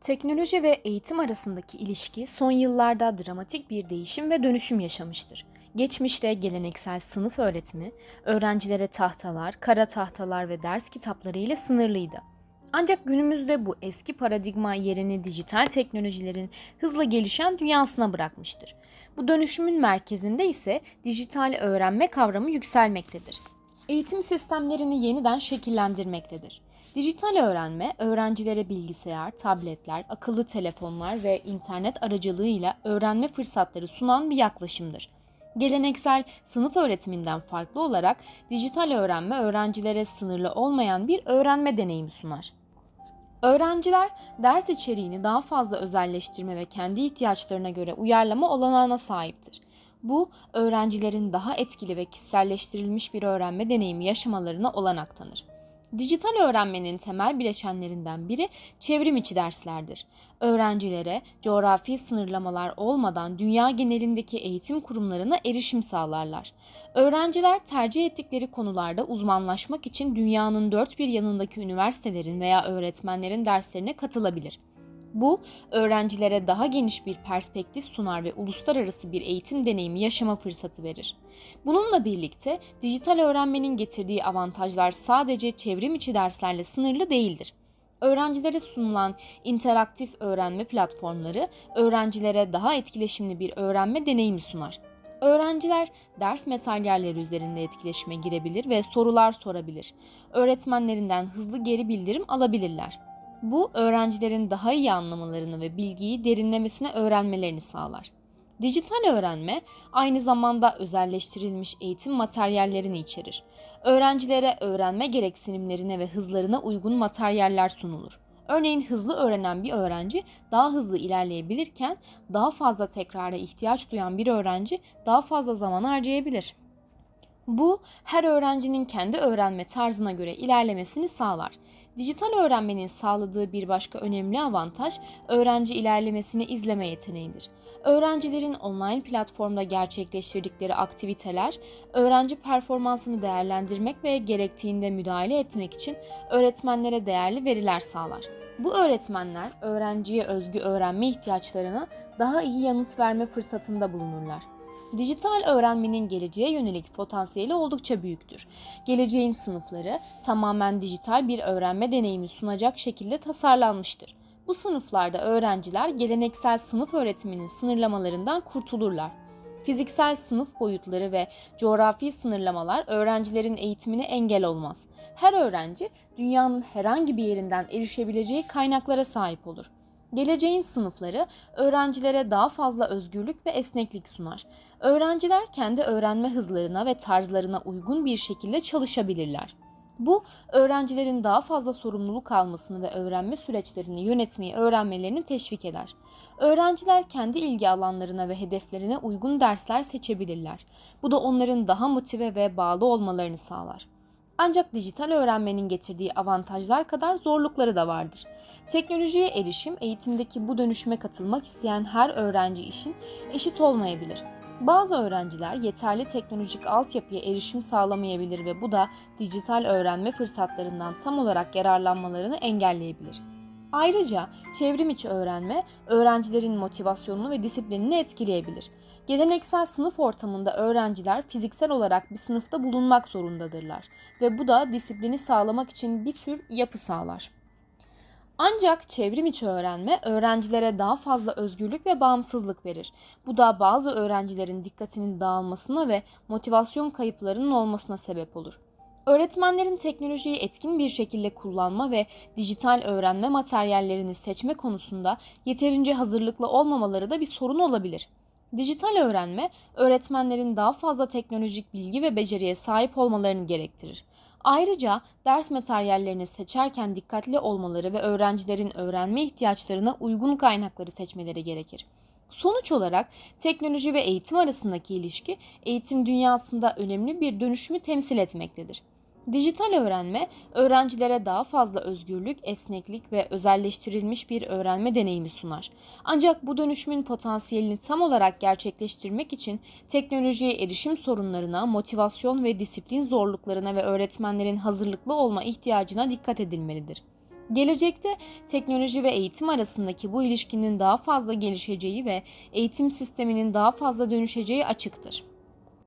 Teknoloji ve eğitim arasındaki ilişki son yıllarda dramatik bir değişim ve dönüşüm yaşamıştır. Geçmişte geleneksel sınıf öğretimi, öğrencilere tahtalar, kara tahtalar ve ders kitapları ile sınırlıydı. Ancak günümüzde bu eski paradigma yerini dijital teknolojilerin hızla gelişen dünyasına bırakmıştır. Bu dönüşümün merkezinde ise dijital öğrenme kavramı yükselmektedir. Eğitim sistemlerini yeniden şekillendirmektedir. Dijital öğrenme, öğrencilere bilgisayar, tabletler, akıllı telefonlar ve internet aracılığıyla öğrenme fırsatları sunan bir yaklaşımdır. Geleneksel sınıf öğretiminden farklı olarak dijital öğrenme öğrencilere sınırlı olmayan bir öğrenme deneyimi sunar. Öğrenciler ders içeriğini daha fazla özelleştirme ve kendi ihtiyaçlarına göre uyarlama olanağına sahiptir. Bu, öğrencilerin daha etkili ve kişiselleştirilmiş bir öğrenme deneyimi yaşamalarına olanak tanır. Dijital öğrenmenin temel bileşenlerinden biri çevrim içi derslerdir. Öğrencilere coğrafi sınırlamalar olmadan dünya genelindeki eğitim kurumlarına erişim sağlarlar. Öğrenciler tercih ettikleri konularda uzmanlaşmak için dünyanın dört bir yanındaki üniversitelerin veya öğretmenlerin derslerine katılabilir. Bu, öğrencilere daha geniş bir perspektif sunar ve uluslararası bir eğitim deneyimi yaşama fırsatı verir. Bununla birlikte dijital öğrenmenin getirdiği avantajlar sadece çevrim içi derslerle sınırlı değildir. Öğrencilere sunulan interaktif öğrenme platformları öğrencilere daha etkileşimli bir öğrenme deneyimi sunar. Öğrenciler ders materyalleri üzerinde etkileşime girebilir ve sorular sorabilir. Öğretmenlerinden hızlı geri bildirim alabilirler. Bu öğrencilerin daha iyi anlamalarını ve bilgiyi derinlemesine öğrenmelerini sağlar. Dijital öğrenme aynı zamanda özelleştirilmiş eğitim materyallerini içerir. Öğrencilere öğrenme gereksinimlerine ve hızlarına uygun materyaller sunulur. Örneğin hızlı öğrenen bir öğrenci daha hızlı ilerleyebilirken daha fazla tekrara ihtiyaç duyan bir öğrenci daha fazla zaman harcayabilir. Bu her öğrencinin kendi öğrenme tarzına göre ilerlemesini sağlar. Dijital öğrenmenin sağladığı bir başka önemli avantaj öğrenci ilerlemesini izleme yeteneğidir. Öğrencilerin online platformda gerçekleştirdikleri aktiviteler öğrenci performansını değerlendirmek ve gerektiğinde müdahale etmek için öğretmenlere değerli veriler sağlar. Bu öğretmenler öğrenciye özgü öğrenme ihtiyaçlarına daha iyi yanıt verme fırsatında bulunurlar. Dijital öğrenmenin geleceğe yönelik potansiyeli oldukça büyüktür. Geleceğin sınıfları tamamen dijital bir öğrenme deneyimi sunacak şekilde tasarlanmıştır. Bu sınıflarda öğrenciler geleneksel sınıf öğretiminin sınırlamalarından kurtulurlar. Fiziksel sınıf boyutları ve coğrafi sınırlamalar öğrencilerin eğitimine engel olmaz. Her öğrenci dünyanın herhangi bir yerinden erişebileceği kaynaklara sahip olur. Geleceğin sınıfları öğrencilere daha fazla özgürlük ve esneklik sunar. Öğrenciler kendi öğrenme hızlarına ve tarzlarına uygun bir şekilde çalışabilirler. Bu, öğrencilerin daha fazla sorumluluk almasını ve öğrenme süreçlerini yönetmeyi öğrenmelerini teşvik eder. Öğrenciler kendi ilgi alanlarına ve hedeflerine uygun dersler seçebilirler. Bu da onların daha motive ve bağlı olmalarını sağlar. Ancak dijital öğrenmenin getirdiği avantajlar kadar zorlukları da vardır. Teknolojiye erişim eğitimdeki bu dönüşüme katılmak isteyen her öğrenci için eşit olmayabilir. Bazı öğrenciler yeterli teknolojik altyapıya erişim sağlamayabilir ve bu da dijital öğrenme fırsatlarından tam olarak yararlanmalarını engelleyebilir. Ayrıca çevrim içi öğrenme öğrencilerin motivasyonunu ve disiplinini etkileyebilir. Geleneksel sınıf ortamında öğrenciler fiziksel olarak bir sınıfta bulunmak zorundadırlar ve bu da disiplini sağlamak için bir tür yapı sağlar. Ancak çevrim içi öğrenme öğrencilere daha fazla özgürlük ve bağımsızlık verir. Bu da bazı öğrencilerin dikkatinin dağılmasına ve motivasyon kayıplarının olmasına sebep olur. Öğretmenlerin teknolojiyi etkin bir şekilde kullanma ve dijital öğrenme materyallerini seçme konusunda yeterince hazırlıklı olmamaları da bir sorun olabilir. Dijital öğrenme, öğretmenlerin daha fazla teknolojik bilgi ve beceriye sahip olmalarını gerektirir. Ayrıca ders materyallerini seçerken dikkatli olmaları ve öğrencilerin öğrenme ihtiyaçlarına uygun kaynakları seçmeleri gerekir. Sonuç olarak teknoloji ve eğitim arasındaki ilişki eğitim dünyasında önemli bir dönüşümü temsil etmektedir. Dijital öğrenme, öğrencilere daha fazla özgürlük, esneklik ve özelleştirilmiş bir öğrenme deneyimi sunar. Ancak bu dönüşümün potansiyelini tam olarak gerçekleştirmek için teknolojiye erişim sorunlarına, motivasyon ve disiplin zorluklarına ve öğretmenlerin hazırlıklı olma ihtiyacına dikkat edilmelidir. Gelecekte teknoloji ve eğitim arasındaki bu ilişkinin daha fazla gelişeceği ve eğitim sisteminin daha fazla dönüşeceği açıktır.